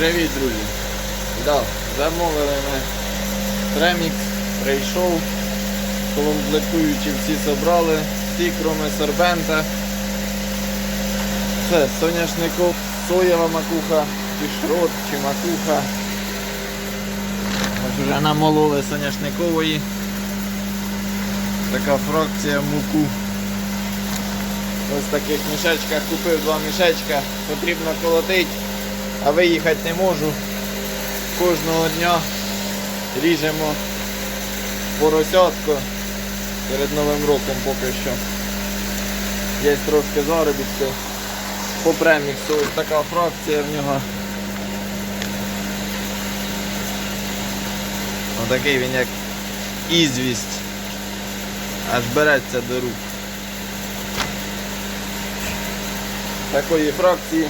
Привіт, друзі! Да, замовили ми тремікс, прийшов, комплектуючі всі зібрали, всі, кроме сорбента. Це соняшников, соєва макуха, чи шрот, чи макуха. Ось вже намололи соняшникової. Така фракція муку. Ось в таких мішечках купив два мішечка, потрібно колотить, а виїхати не можу. Кожного дня ріжемо поросятку перед Новим роком поки що. Є трошки заробітку по преміксу. Ось така фракція в нього. Отакий він як ізвість. Аж береться до рук. Такої фракції.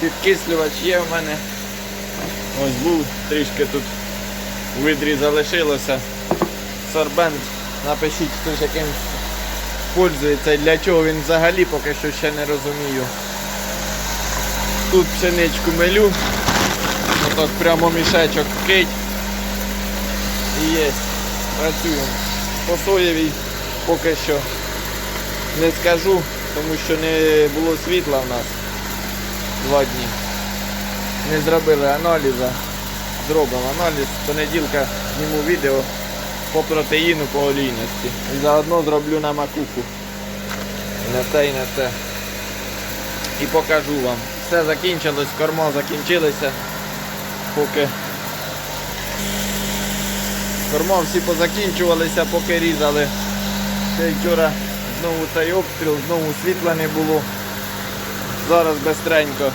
Підкислювач є в мене. Ось був, трішки тут у видрі залишилося. Сорбент. Напишіть, хтось яким пользується, для чого він взагалі поки що ще не розумію. Тут пшеничку мелю. Отак прямо мішечок кить. І є. Працюємо. По соєвій поки що не скажу, тому що не було світла в нас два дні. Не зробили аналіза. Зробимо аналіз. Понеділка зніму відео по протеїну, по олійності. І заодно зроблю на макуху. І на те, і на те. І покажу вам. Все закінчилось, корма закінчилися. Поки корма всі позакінчувалися, поки різали. Ще вчора знову цей обстріл, знову світла не було. Зараз бистренько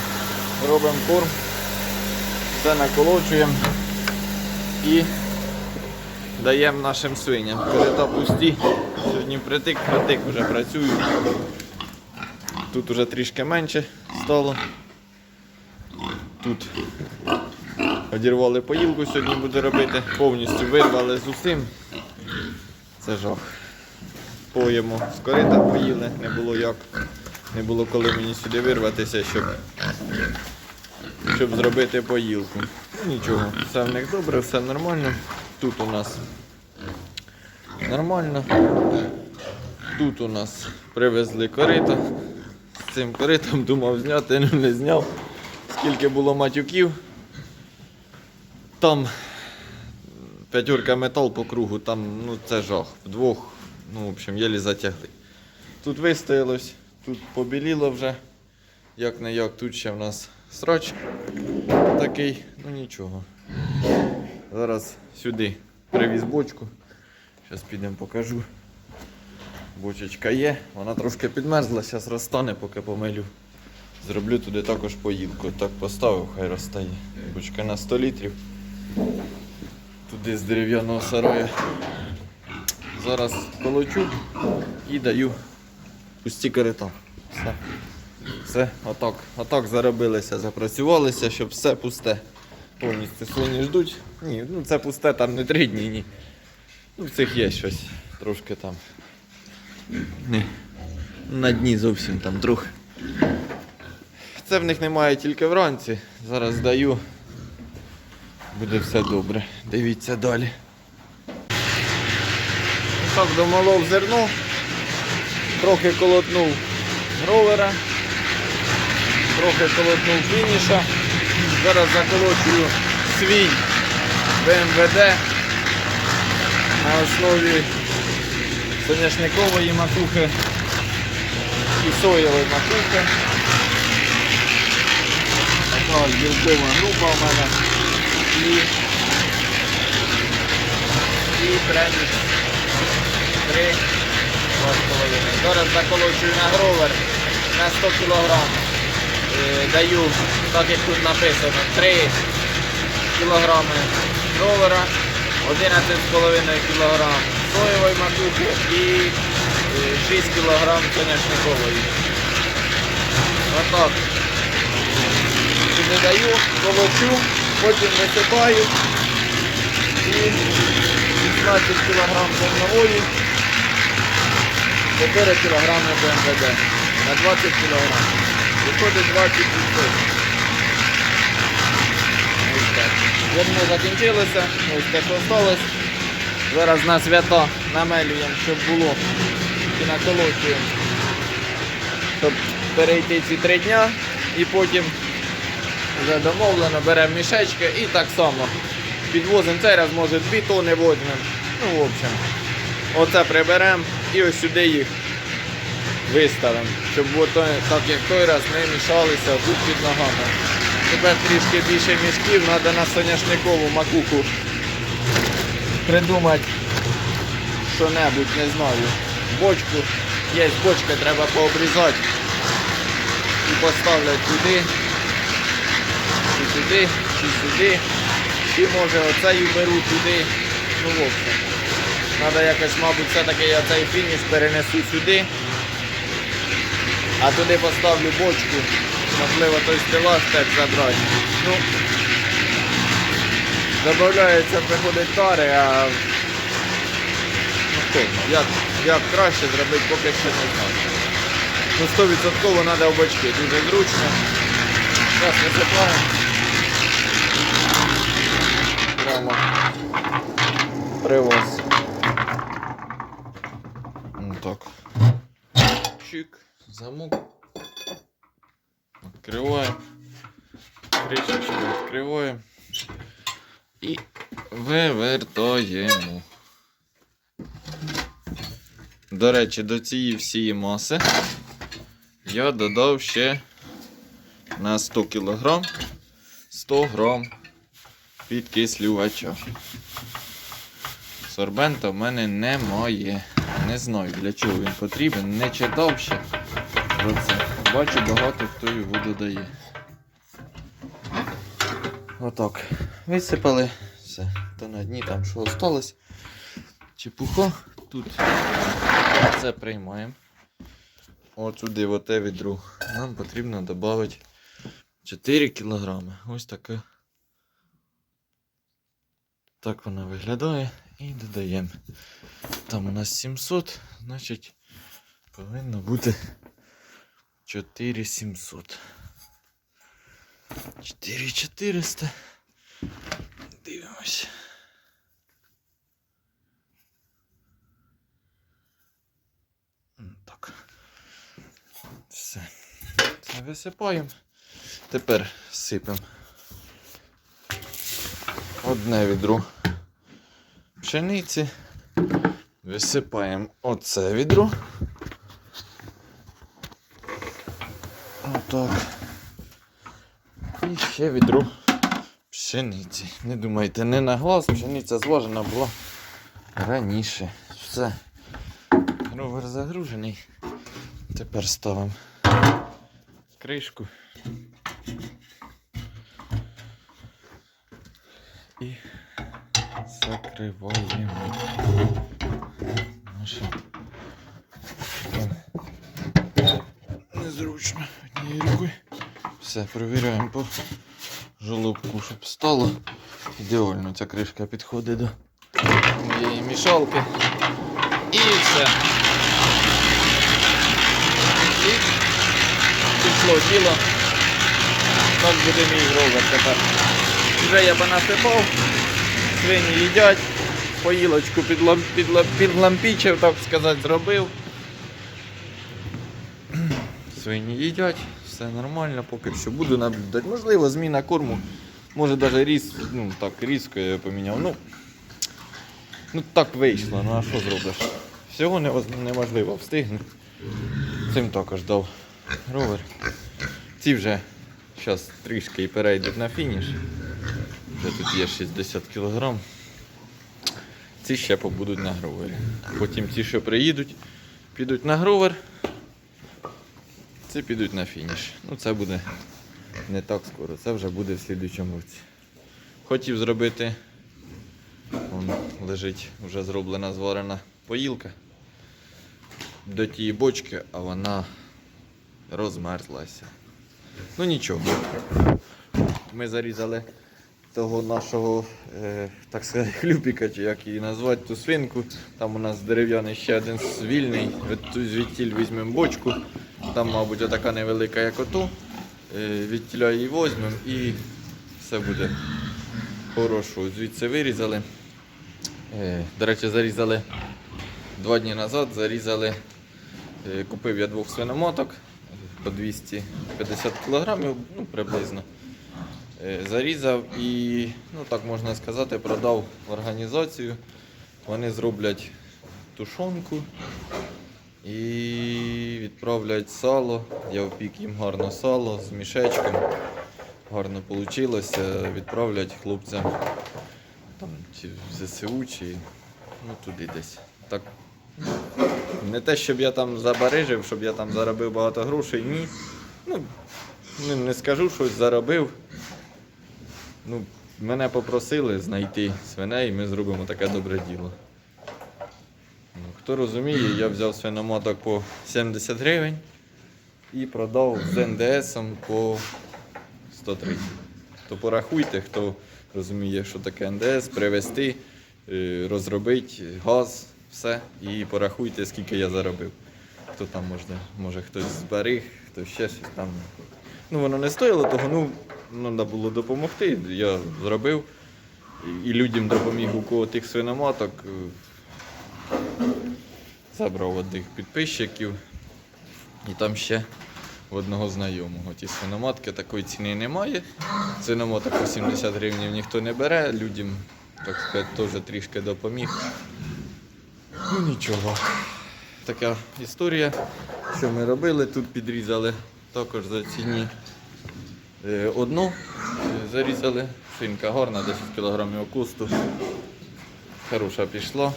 робимо корм, все наколочуємо і даємо нашим свиням. Корита пусті. Сьогодні притик, притик вже працюю. Тут вже трішки менше стало. Тут одірвали поїлку, сьогодні буду робити. Повністю вирвали з усім. Це жах. Поїмо з корита поїли, не було як. Не було коли мені сюди вирватися, щоб, щоб зробити поїлку. Ну, Нічого, все в них добре, все нормально. Тут у нас нормально. Тут у нас привезли корито. З цим коритом думав зняти, не зняв. Скільки було матюків. Там п'ятерка метал по кругу, там ну це жах. Вдвох, ну, в общем, єлі затягли. Тут вистоялось, тут побіліло вже. Як не як, тут ще в нас срач такий, ну нічого. Зараз сюди привіз бочку. Зараз підемо покажу. Бочечка є, вона трошки підмерзла, зараз розтане, поки помилю. Зроблю туди також поїлку. Так поставив, хай розтає. Бочка на 100 літрів. Туди з дерев'яного сарая. Зараз колочу і даю пусті корита. Все. Все, отак. Отак заробилися, запрацювалися, щоб все пусте. Повністю свині ждуть. Ні, ну це пусте там не три дні, ні. Ну, в цих є щось. Трошки там. Не. На дні зовсім там трохи. Це в них немає тільки вранці. Зараз даю. Буде все добре. Дивіться далі. Так, домолов зерно. Трохи колотнув гровера. Трохи колотнув фініша. Зараз заколочую свій БМВД на основі соняшникової макухи і соєвої макухи. Така білкова група у мене. І, і преміс 3 2,5. Зараз заколочую на гровер на 100 кг. Е, Даю, так як тут написано, 3 кг гровера, 11,5 кг соєвої макухи і е, 6 кг соняшникової. Отак. Сюди даю, колочу, потім висипаю і 16 кг зернової, 4 кг БМВД на 20 кг. Виходить 20 відсотків. Зерно закінчилося, ось те, що осталось. Зараз на свято намелюємо, щоб було. І наколочуємо. Щоб перейти ці три дня і потім вже домовлено, беремо мішечки і так само підвозимо цей може 2 тони возьмемо. Ну, в общем, оце приберемо і ось сюди їх виставимо, щоб ото, так як той раз не мішалися тут під ногами. Тепер трішки більше мішків, треба на соняшникову макуху придумати що-небудь, не знаю. Бочку. Є бочка, треба пообрізати і поставлять туди, чи туди, чи сюди. Чи може оцею беру туди. Ну, в общем. Треба якось, мабуть, все-таки я цей фініш перенесу сюди. А туди поставлю бочку. Можливо, той стелаж теж забрати. Ну, Добавляється, приходить тари, а ну, як, як краще зробити, поки що не знаю. Ну, 100% треба в бочки, дуже зручно. Зараз висипаємо. Прямо привоз. Так. Чик, замок. Відкриваємо. Кришечку відкриваємо. І вивертаємо. До речі, до цієї всієї маси я додав ще на 100 кг 100 грам підкислювача. Сорбента в мене немає. Не знаю для чого він потрібен, не читав ще про це. Бачу, багато хто його додає. Отак. Висипали. Все. Та на дні там що осталось. Чепуха. Тут це приймаємо. От сюди в оте відру. Нам потрібно додати 4 кг. Ось таке. Так вона виглядає. І додаємо. Там у нас 700, значить повинно бути 4700. 4400. Дивимось. Так. Все. Це висипаємо. Тепер сипемо одне відро пшениці. Висипаємо оце відро. Отак. І ще відро пшениці. Не думайте, не на глаз, пшениця зважена була раніше. Все. Ровер загружений. Тепер ставимо кришку. І закриваємо наше Там незручно однією рукою. Все, перевіряємо по жолобку, щоб стало. Ідеально ця кришка підходить до моєї мішалки. І все. І пішло діло. Так буде мій ровер тепер. Вже я понасипав, свині їдять, поїлочку підлам, підлам, підлампічив, так сказати, зробив. Свині їдять, все нормально, поки що буду наблюдати. Можливо, зміна корму. Може навіть різ, ну так, різко я поміняв. Ну, ну так вийшло, ну а що зробиш? Всього неможливо встигнути. Цим також дав ровер. Ці вже зараз трішки перейдуть на фініш. Вже тут є 60 кг. Ці ще побудуть на гровері. Потім ті, що приїдуть, підуть на гровер. Ці підуть на фініш. Ну це буде не так скоро, це вже буде в слідуючому році. Хотів зробити. Вон лежить вже зроблена зварена поїлка до тієї бочки, а вона розмерзлася. Ну нічого. Ми зарізали того нашого, е, так сказати, хлюпіка, чи як її назвати, ту свинку. Там у нас дерев'яний ще один вільний. Від- Звідтіль візьмемо бочку. Там, мабуть, отака невелика, як оту. Е, Відтіля її візьмемо і все буде хорошу. Звідси вирізали. Е, До речі, зарізали два дні назад, зарізали. Купив я двох свиномоток по 250 кг, ну приблизно. Е, Зарізав і, ну так можна сказати, продав в організацію. Вони зроблять тушонку і відправлять сало. Я впік їм гарно сало з мішечком. Гарно вийшло. Відправлять хлопцям там, чи в ЗСУ, чи ну, туди десь. Так. Не те, щоб я там забарижив, щоб я там заробив багато грошей, ні. Ну, не, скажу, щось заробив. Ну, мене попросили знайти свиней, і ми зробимо таке добре діло. Ну, хто розуміє, я взяв свиномоток по 70 гривень і продав з НДСом по 130. То порахуйте, хто розуміє, що таке НДС, привезти, е, розробити газ, все, і порахуйте, скільки я заробив. Хто там може, може хтось зберіг, хтось ще щось там. Ну, воно не стоїло того, ну, треба було допомогти. Я зробив. І- людям допоміг у кого тих свиноматок. е, Забрав одних підписчиків. І там ще в одного знайомого. Ті свиноматки такої ціни немає. Свиномоток по 70 гривень ніхто не бере, людям, так сказати, теж трішки допоміг. Ну нічого. Така історія, що ми робили. Тут підрізали також за ціні одну. е, Зарізали. Шинка гарна, 10 кг окусту. Хороша пішла.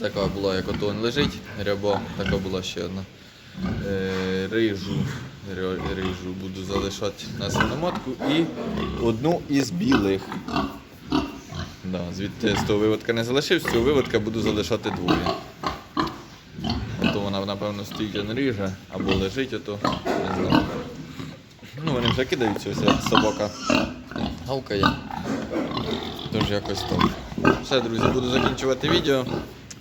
Така була, як ото он лежить, ряба, така була ще одна. Е, рижу, рижу буду залишати на свиноматку і одну із білих. Да, звідти з того виводка не залишив, з цього виводка буду залишати двоє. То вона, напевно, стоїть ріже або лежить, ото не знаю. Ну, вони вже кидаються, ось собака гавкає. Тож якось так. Все, друзі, буду закінчувати відео.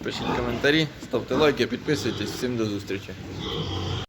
Пишіть коментарі, ставте лайки, підписуйтесь. Всім до зустрічі.